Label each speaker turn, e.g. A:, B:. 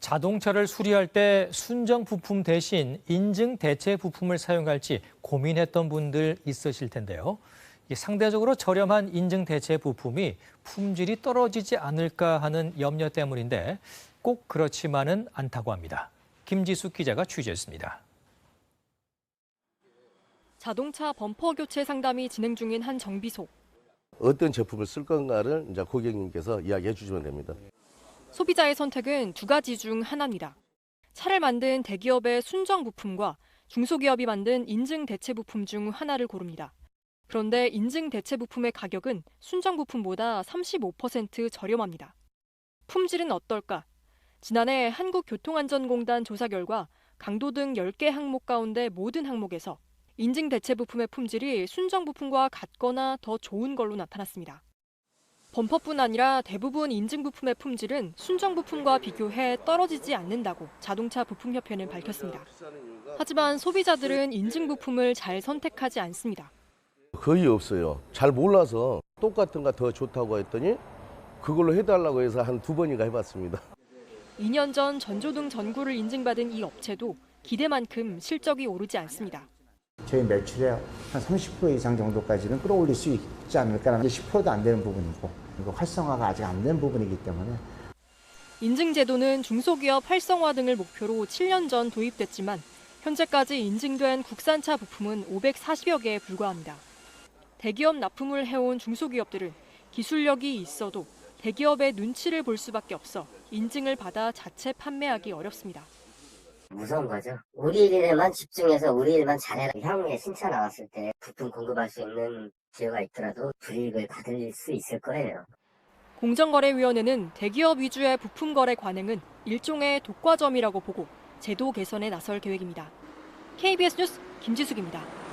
A: 자동차를 수리할 때 순정 부품 대신 인증 대체 부품을 사용할지 고민했던 분들 있으실 텐데요. 이 상대적으로 저렴한 인증 대체 부품이 품질이 떨어지지 않을까 하는 염려 때문인데 꼭 그렇지만은 않다고 합니다. 김지숙 기자가 취재했습니다.
B: 자동차 범퍼 교체 상담이 진행 중인 한 정비소.
C: 어떤 제품을 쓸 건가를 이제 고객님께서 이야기해 주시면 됩니다.
B: 소비자의 선택은 두 가지 중 하나입니다. 차를 만든 대기업의 순정 부품과 중소기업이 만든 인증 대체 부품 중 하나를 고릅니다. 그런데 인증 대체 부품의 가격은 순정 부품보다 35% 저렴합니다. 품질은 어떨까? 지난해 한국교통안전공단 조사 결과 강도 등 10개 항목 가운데 모든 항목에서 인증 대체 부품의 품질이 순정 부품과 같거나 더 좋은 걸로 나타났습니다. 범퍼뿐 아니라 대부분 인증 부품의 품질은 순정 부품과 비교해 떨어지지 않는다고 자동차 부품협회는 밝혔습니다. 하지만 소비자들은 인증 부품을 잘 선택하지 않습니다.
C: 거의 없어요. 잘 몰라서 똑같은 거 더 좋다고 했더니 그걸로 해달라고 해서 한 두 번인가 해봤습니다.
B: 2년 전 전조등 전구를 인증받은 이 업체도 기대만큼 실적이 오르지 않습니다.
D: 저희 매출의 한 30% 이상 정도까지는 끌어올릴 수 있지 않을까라는 10%도 안 되는 부분이고 이거 활성화가 아직 안 된 부분이기 때문에
B: 인증 제도는 중소기업 활성화 등을 목표로 7년 전 도입됐지만 현재까지 인증된 국산차 부품은 540여 개에 불과합니다. 대기업 납품을 해온 중소기업들은 기술력이 있어도 대기업의 눈치를 볼 수밖에 없어 인증을 받아 자체 판매하기 어렵습니다.
E: 무서운 거죠. 우리 일에만 집중해서 우리 일만 잘해라. 향후에 신차 나왔을 때 부품 공급할 수 있는 기회가 있더라도 불이익을 받을 수 있을 거예요.
B: 공정거래위원회는 대기업 위주의 부품 거래 관행은 일종의 독과점이라고 보고 제도 개선에 나설 계획입니다. KBS 뉴스 김지숙입니다.